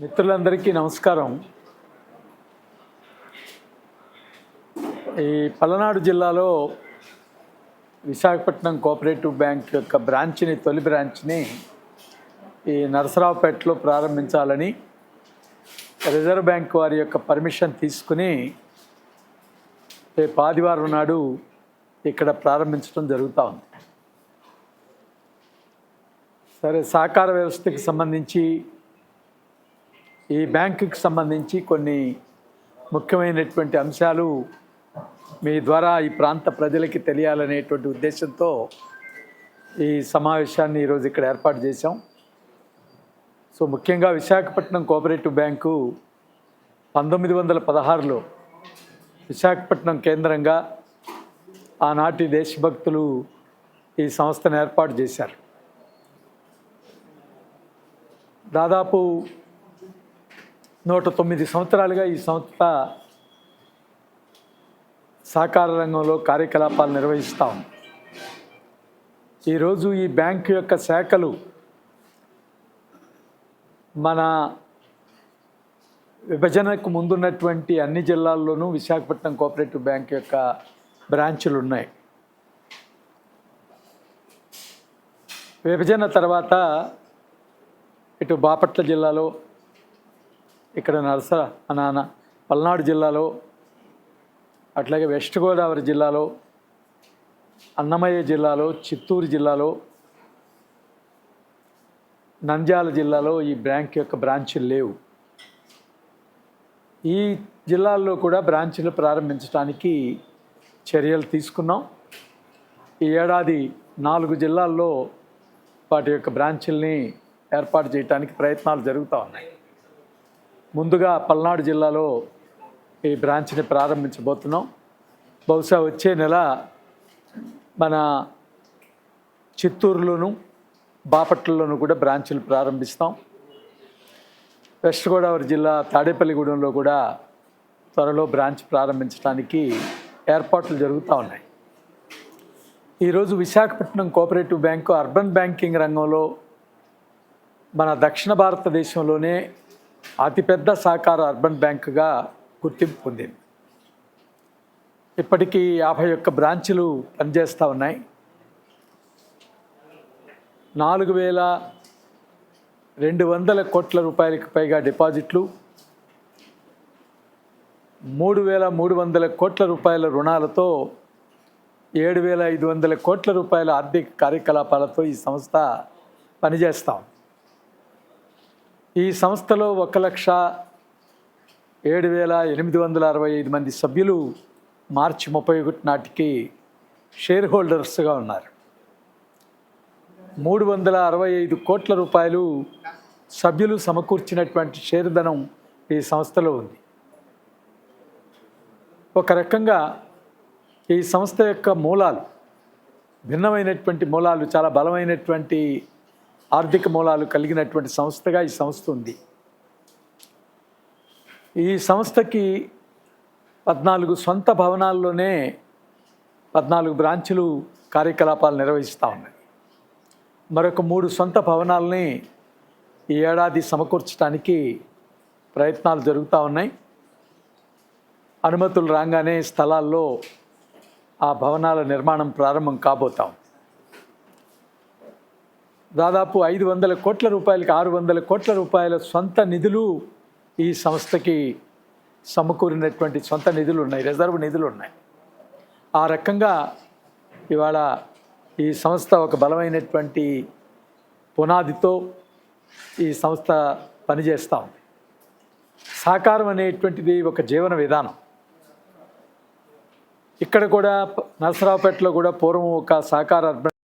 మిత్రులందరికీ నమస్కారం. ఈ పలనాడు జిల్లాలో విశాఖపట్నం కోఆపరేటివ్ బ్యాంక్ యొక్క బ్రాంచ్ని తొలి బ్రాంచ్ని ఈ నరసరావుపేటలో ప్రారంభించాలని రిజర్వ్ బ్యాంక్ వారి యొక్క పర్మిషన్ తీసుకుని రేపు ఆదివారం నాడు ఇక్కడ ప్రారంభించడం జరుగుతూ ఉంది. సరే సహకార వ్యవస్థకి సంబంధించి ఈ బ్యాంకుకి సంబంధించి కొన్ని ముఖ్యమైనటువంటి అంశాలు మీ ద్వారా ఈ ప్రాంత ప్రజలకి తెలియాలనేటువంటి ఉద్దేశంతో ఈ సమావేశాన్ని ఈరోజు ఇక్కడ ఏర్పాటు చేశాం. సో ముఖ్యంగా విశాఖపట్నం కోఆపరేటివ్ బ్యాంకు పంతొమ్మిది వందల పదహారులో విశాఖపట్నం కేంద్రంగా ఆనాటి దేశభక్తులు ఈ సంస్థను ఏర్పాటు చేశారు. దాదాపు నూట తొమ్మిది సంవత్సరాలుగా ఈ సంస్థ సహకార రంగంలో కార్యకలాపాలు నిర్వహిస్తాం ఈరోజు ఈ బ్యాంకు యొక్క శాఖలు మన విభజనకు ముందున్నటువంటి అన్ని జిల్లాల్లోనూ విశాఖపట్నం కోఆపరేటివ్ బ్యాంక్ యొక్క బ్రాంచులు ఉన్నాయి. విభజన తర్వాత ఇటు బాపట్ల జిల్లాలో ఇక్కడ నరస నాన్న పల్నాడు జిల్లాలో అట్లాగే వెస్ట్ గోదావరి జిల్లాలో అన్నమయ్య జిల్లాలో చిత్తూరు జిల్లాలో నంద్యాల జిల్లాలో ఈ బ్యాంక్ యొక్క బ్రాంచీలు లేవు. ఈ జిల్లాల్లో కూడా బ్రాంచీలు ప్రారంభించడానికి చర్యలు తీసుకున్నాం. ఈ ఏడాది నాలుగు జిల్లాల్లో వాటి యొక్క బ్రాంచీల్ని ఏర్పాటు చేయడానికి ప్రయత్నాలు జరుగుతూ ఉన్నాయి. ముందుగా పల్నాడు జిల్లాలో ఈ బ్రాంచ్ని ప్రారంభించబోతున్నాం. బహుశా వచ్చే నెల మన చిత్తూరులోను బాపట్లలోనూ కూడా బ్రాంచులు ప్రారంభిస్తాం. వెస్ట్ గోదావరి జిల్లా తాడేపల్లిగూడెంలో కూడా త్వరలో బ్రాంచ్ ప్రారంభించడానికి ఏర్పాట్లు జరుగుతూ ఉన్నాయి. ఈరోజు Visakhapatnam cooperative bank urban banking రంగంలో మన దక్షిణ భారతదేశంలోనే అతిపెద్ద సహకార అర్బన్ బ్యాంకుగా గుర్తింపు పొందింది. ఇప్పటికీ యాభై ఒక్క బ్రాంచులు పనిచేస్తూ ఉన్నాయి. నాలుగు వేల రెండు వందల కోట్ల రూపాయలకు పైగా డిపాజిట్లు మూడు వేల మూడు వందల కోట్ల రూపాయల రుణాలతో ఏడు వేల ఐదు వందల కోట్ల రూపాయల ఆర్థిక కార్యకలాపాలతో ఈ సంస్థ పనిచేస్తాం ఈ సంస్థలో ఒక లక్ష ఏడు వేల ఎనిమిది వందల అరవై ఐదు మంది సభ్యులు మార్చి ముప్పై ఒకటి నాటికి షేర్ హోల్డర్స్గా ఉన్నారు. మూడు వందల అరవై ఐదు కోట్ల రూపాయలు సభ్యులు సమకూర్చినటువంటి షేర్ ధనం ఈ సంస్థలో ఉంది. ఒక రకంగా ఈ సంస్థ యొక్క మూలాలు భిన్నమైనటువంటి మూలాలు చాలా బలమైనటువంటి ఆర్థిక మూలాలు కలిగినటువంటి సంస్థగా ఈ సంస్థ ఉంది. ఈ సంస్థకి పద్నాలుగు సొంత భవనాల్లోనే పద్నాలుగు బ్రాంచులు కార్యకలాపాలు నిర్వహిస్తూ ఉన్నాయి. మరొక మూడు సొంత భవనాలని ఈ ఏడాది సమకూర్చడానికి ప్రయత్నాలు జరుగుతూ ఉన్నాయి. అనుమతులు రాగానే స్థలాల్లో ఆ భవనాల నిర్మాణం ప్రారంభం కాబోతాం దాదాపు ఐదు వందల కోట్ల రూపాయలకి ఆరు వందల కోట్ల రూపాయల సొంత నిధులు ఈ సంస్థకి సమకూరినటువంటి సొంత నిధులు ఉన్నాయి రిజర్వ్ నిధులు ఉన్నాయి. ఆ రకంగా ఇవాళ ఈ సంస్థ ఒక బలమైనటువంటి పునాదితో ఈ సంస్థ పనిచేస్తూ ఉంది. సహకారం అనేటువంటిది ఒక జీవన విధానం. ఇక్కడ కూడా నరసరావుపేటలో కూడా పూర్వం ఒక సహకార అర్బన్